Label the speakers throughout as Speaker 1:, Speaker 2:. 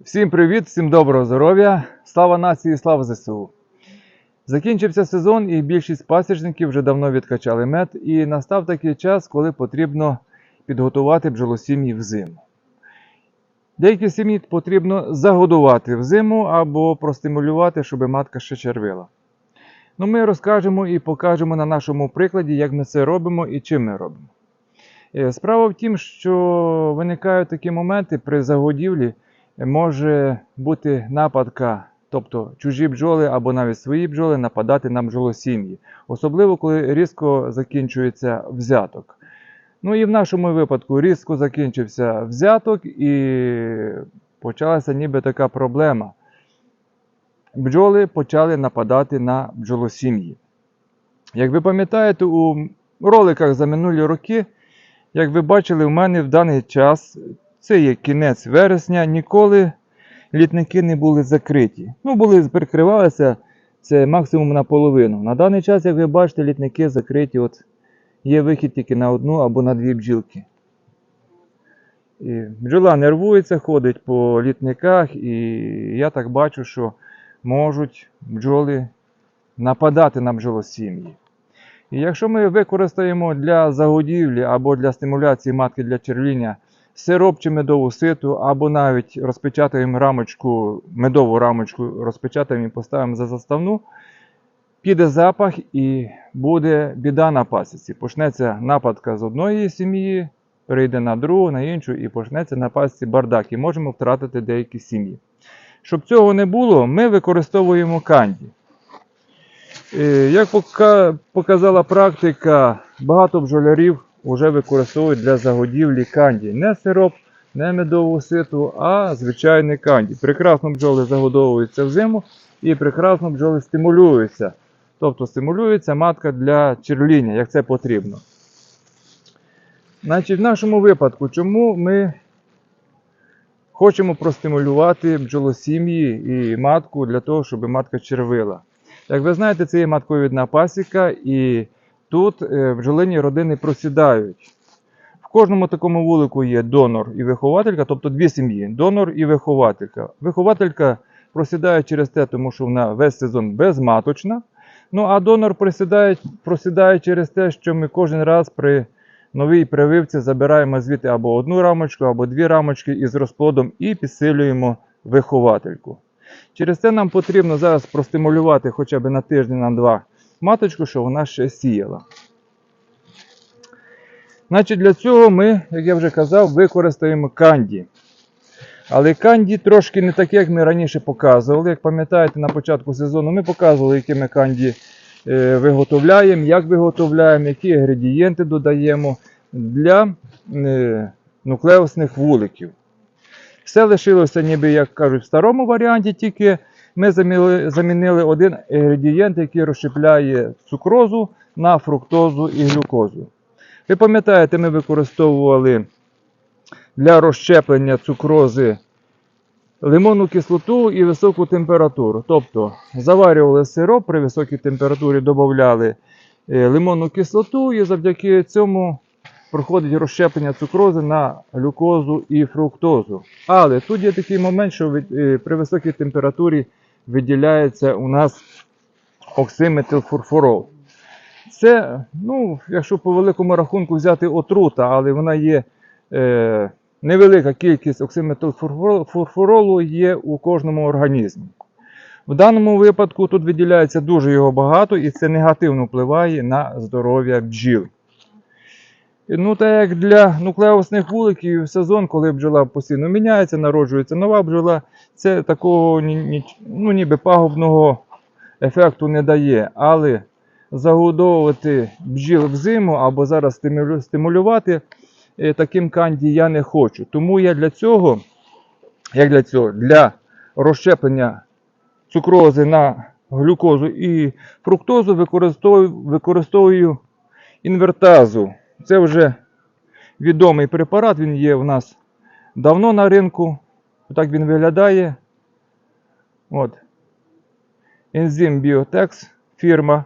Speaker 1: Всім привіт, всім доброго здоров'я! Слава нації, слава ЗСУ! Закінчився сезон і більшість пасічників вже давно відкачали мед, і настав такий час, коли потрібно підготувати бджолосім'ї взиму. Деякі сім'ї потрібно загодувати взиму або простимулювати, щоб матка ще червила. Ну, ми розкажемо і покажемо на нашому прикладі, як ми це робимо і чим ми робимо. Е, Справа в тім, що виникають такі моменти при загодівлі, може бути нападка, тобто чужі бджоли або навіть свої бджоли нападати на бджолосім'ї, особливо коли різко закінчується взяток. Ну і в нашому випадку різко закінчився взяток і почалася ніби така проблема. Бджоли почали нападати на бджолосім'ї. Як ви пам'ятаєте, у роликах за минулі роки, як ви бачили, у мене в даний час це є кінець вересня, ніколи літники не були закриті. Ну, були прикривалися це максимум наполовину. На даний час, як ви бачите, літники закриті. От є вихід тільки на одну або на дві бджілки. І бджола нервується, ходить по літниках, і я так бачу, що можуть бджоли нападати на бджолосім'ї. І якщо ми використаємо для загодівлі або для стимуляції матки для червіння сироп медову ситу, або навіть розпечатаємо рамочку, медову рамочку, розпечатаємо і поставимо за заставну, піде запах і буде біда на пасіці. Почнеться нападка з одної сім'ї, перейде на другу, на іншу і почнеться на пасіці бардак. І можемо втратити деякі сім'ї. Щоб цього не було, ми використовуємо канді. Е, Як показала практика, багато бджолярів вже використовують для загодівлі канді. Не сироп, не медову ситу, а звичайний канді. Прекрасно бджоли загодовуються взиму і прекрасно бджоли стимулюються. Тобто стимулюється матка для червління, як це потрібно. Значить, в нашому випадку, чому ми хочемо простимулювати бджолосім'ї і матку для того, щоб матка червила? Як ви знаєте, це є матковідна пасіка, і тут е, бджолині родини просідають. В кожному такому вулику є донор і вихователька, тобто дві сім'ї: донор і вихователька. Вихователька просідає через те, тому що вона весь сезон безматочна. Ну а донор просідає, просідає через те, що ми кожен раз при новій прививці забираємо звідти або одну рамочку, або дві рамочки із розплодом і підсилюємо виховательку. Через це нам потрібно зараз простимулювати хоча б на тиждень на два маточку, щоб вона ще сіяла. Значить, для цього ми, як я вже казав, використаємо канді. Але канді трошки не таке, як ми раніше показували. Як пам'ятаєте, на початку сезону ми показували, які ми канді е, виготовляємо, як виготовляємо, які інгредієнти додаємо для е, нуклеусних вуликів. Все лишилося, ніби, як кажуть, в старому варіанті, тільки ми замінили, один інгредієнт, який розщепляє цукрозу на фруктозу і глюкозу. Ви пам'ятаєте, ми використовували для розщеплення цукрози лимонну кислоту і високу температуру. Тобто заварювали сироп при високій температурі, додавали е, лимонну кислоту, і завдяки цьому проходить розщеплення цукрози на глюкозу і фруктозу. Але тут є такий момент, що е, при високій температурі виділяється у нас оксиметилфурфурол. Це, ну, якщо по великому рахунку взяти отрута, але вона є е, невелика кількість оксиметилфурфуролу є у кожному організмі. В даному випадку тут виділяється дуже його багато, і це негативно впливає на здоров'я бджіл. Ну, так як для нуклеусних вуликів сезон, коли бджола постійно міняється, народжується нова бджола, це такого ну, ніби пагубного ефекту не дає. Але загодовувати бджіл взиму або зараз стимулювати е, таким канді я не хочу. Тому я для цього, як для цього, для розщеплення цукрози на глюкозу і фруктозу використовую, використовую інвертазу. Це вже відомий препарат, він є у нас давно на ринку. Так він виглядає. От. Ензим Біотекс фірма.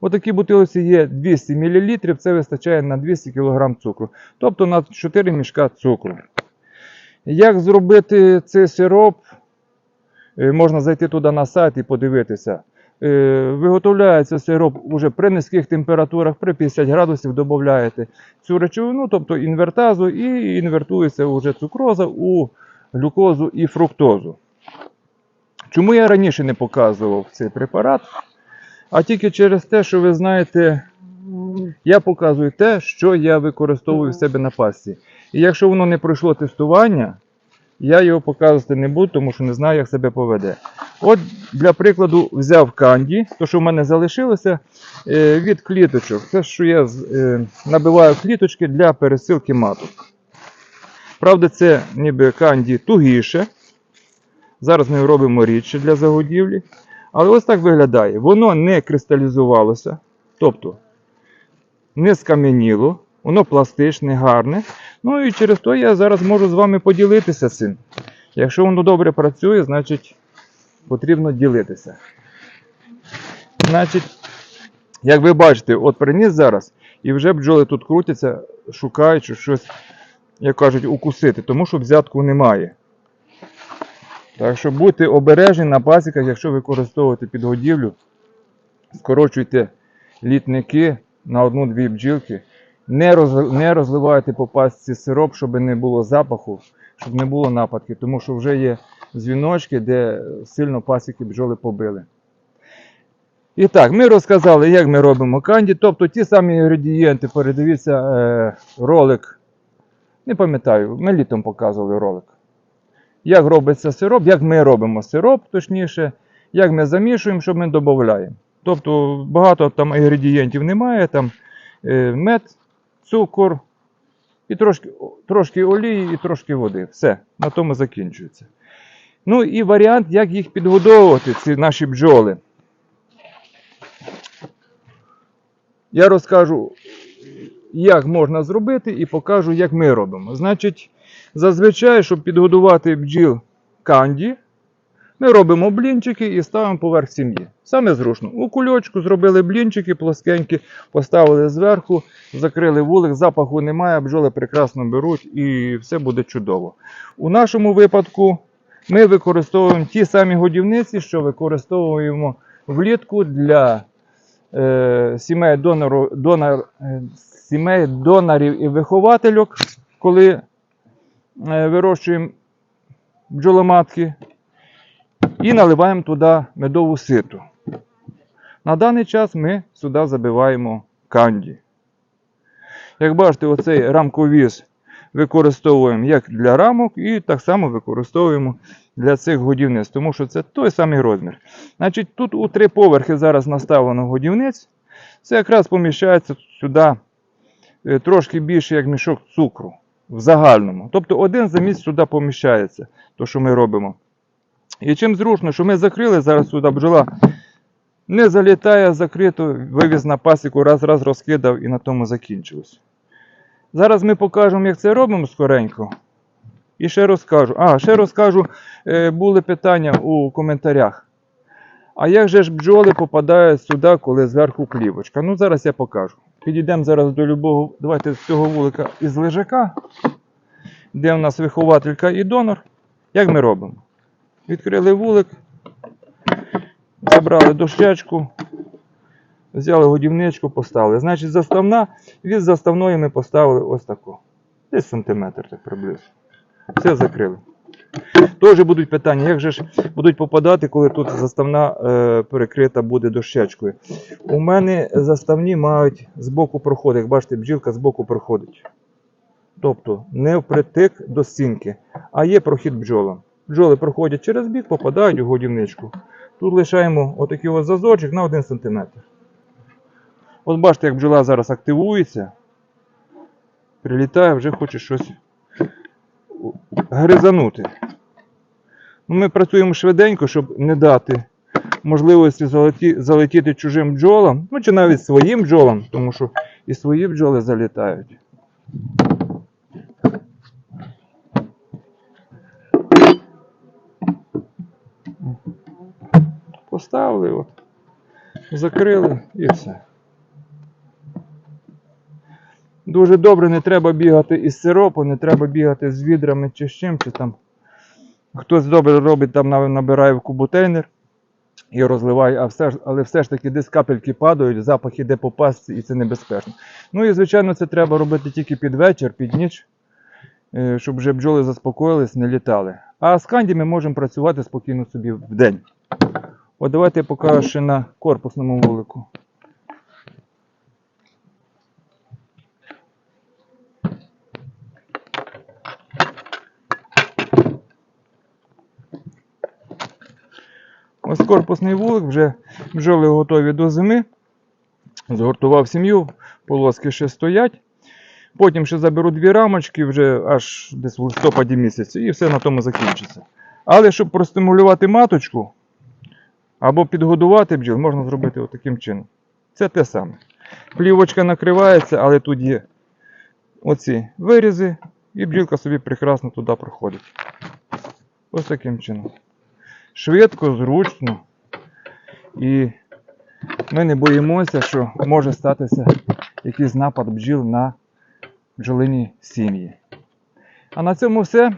Speaker 1: Отакі бутилці є 200 мл, це вистачає на 200 кг цукру. Тобто на 4 мішка цукру. Як зробити цей сироп? Е, Можна зайти туди на сайт і подивитися. Е, Виготовляється сироп уже при низьких температурах, при 50 градусів додаєте цю речовину, тобто інвертазу, і інвертується вже цукроза у глюкозу і фруктозу. Чому я раніше не показував цей препарат? А тільки через те, що ви знаєте, я показую те, що я використовую в себе на пасті. І якщо воно не пройшло тестування, я його показувати не буду, тому що не знаю, як себе поведе. От, для прикладу, взяв канді, то, що в мене залишилося е, від кліточок. Це, що я е, набиваю кліточки для пересилки маток. Правда, це ніби канді тугіше. Зараз ми робимо рідше для загодівлі. Але ось так виглядає. Воно не кристалізувалося, тобто не скам'яніло, воно пластичне, гарне. Ну і через то я зараз можу з вами поділитися цим. Якщо воно добре працює, значить потрібно ділитися. Значить, як ви бачите, от приніс зараз, і вже бджоли тут крутяться, шукаючи щось, як кажуть, укусити, тому що взятку немає. Так що будьте обережні на пасіках, якщо використовуєте підгодівлю, скорочуйте літники на одну-дві бджілки. Не, роз, не розливайте по пасці сироп, щоб не було запаху, щоб не було нападки, тому що вже є дзвіночки, де сильно пасіки бджоли побили. І так, ми розказали, як ми робимо канді, тобто ті самі інгредієнти, передивіться е, ролик. Не пам'ятаю, ми літом показували ролик. Як робиться сироп, як ми робимо сироп, точніше, як ми замішуємо, що ми додаємо. Тобто багато там інгредієнтів немає, там е, мед, цукор, і трошки, трошки олії, і трошки води. Все, на тому закінчується. Ну і варіант, як їх підгодовувати, ці наші бджоли. Я розкажу, як можна зробити, і покажу, як ми робимо. Значить, зазвичай, щоб підгодувати бджіл канді, ми робимо блінчики і ставимо поверх сім'ї. Саме зручно. У кульочку зробили блінчики плоскенькі, поставили зверху, закрили вулик, запаху немає, бджоли прекрасно беруть і все буде чудово. У нашому випадку ми використовуємо ті самі годівниці, що використовуємо влітку для е, сімей, донору, донор, е, сімей донорів і виховательок, коли е, вирощуємо бджоломатки і наливаємо туди медову ситу. На даний час ми сюди забиваємо канді. Як бачите, оцей рамковіз використовуємо як для рамок, і так само використовуємо для цих годівниць, тому що це той самий розмір. Значить, тут у три поверхи зараз наставлено годівниць. Це якраз поміщається сюди е, трошки більше, як мішок цукру в загальному. Тобто один заміс сюди поміщається, то що ми робимо. І чим зручно, що ми закрили зараз сюди бджола не залітає закрито, вивіз на пасіку, раз-раз розкидав і на тому закінчилось. Зараз ми покажемо, як це робимо скоренько. І ще розкажу. А, ще розкажу, е, були питання у коментарях. А як же ж бджоли попадають сюди, коли зверху клівочка? Ну, зараз я покажу. Підійдемо зараз до любого, давайте з цього вулика із лежака, де у нас вихователька і донор. Як ми робимо? Відкрили вулик, забрали дощечку, взяли годівничку, поставили. Значить, заставна, від заставної ми поставили ось таку. Десь сантиметр так приблизно. Все закрили. Теж будуть питання, як же ж будуть попадати, коли тут заставна е, перекрита буде дощечкою. У мене заставні мають збоку проходи. Як бачите, бджілка збоку проходить. Тобто не впритик до стінки, а є прохід бджолам. Бджоли проходять через бік, попадають у годівничку. Тут лишаємо отакий ось зазорчик на 1 см. От бачите, як бджола зараз активується, прилітає, вже хоче щось гризанути. Ну, Ми працюємо швиденько, щоб не дати можливості залеті, залетіти чужим бджолам, ну чи навіть своїм бджолам, тому що і свої бджоли залітають. Поставили, от, закрили і все. Дуже добре, не треба бігати із сиропу, не треба бігати з відрами чи з чим, чи там. Хтось добре робить, там набирає в кубутейнер і розливає, а все але все ж таки десь капельки падають, запах іде по пастці і це небезпечно. Ну і звичайно, це треба робити тільки під вечір, під ніч, е, щоб вже бджоли заспокоїлись, не літали. А з канді ми можемо працювати спокійно собі в день. От давайте я покажу ще на корпусному вулику. Ось корпусний вулик, вже бджоли готові до зими. Згортував сім'ю, полоски ще стоять. Потім ще заберу дві рамочки вже аж десь в листопаді місяці, і все на тому закінчиться. Але щоб простимулювати маточку або підгодувати бджіл, можна зробити отаким чином. Це те саме. Плівочка накривається, але тут є оці вирізи, і бджілка собі прекрасно туди проходить. Ось таким чином. Швидко, зручно. І ми не боїмося, що може статися якийсь напад бджіл на бджолині сім'ї. А на цьому все.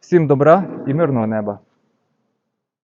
Speaker 1: Всім добра і мирного неба.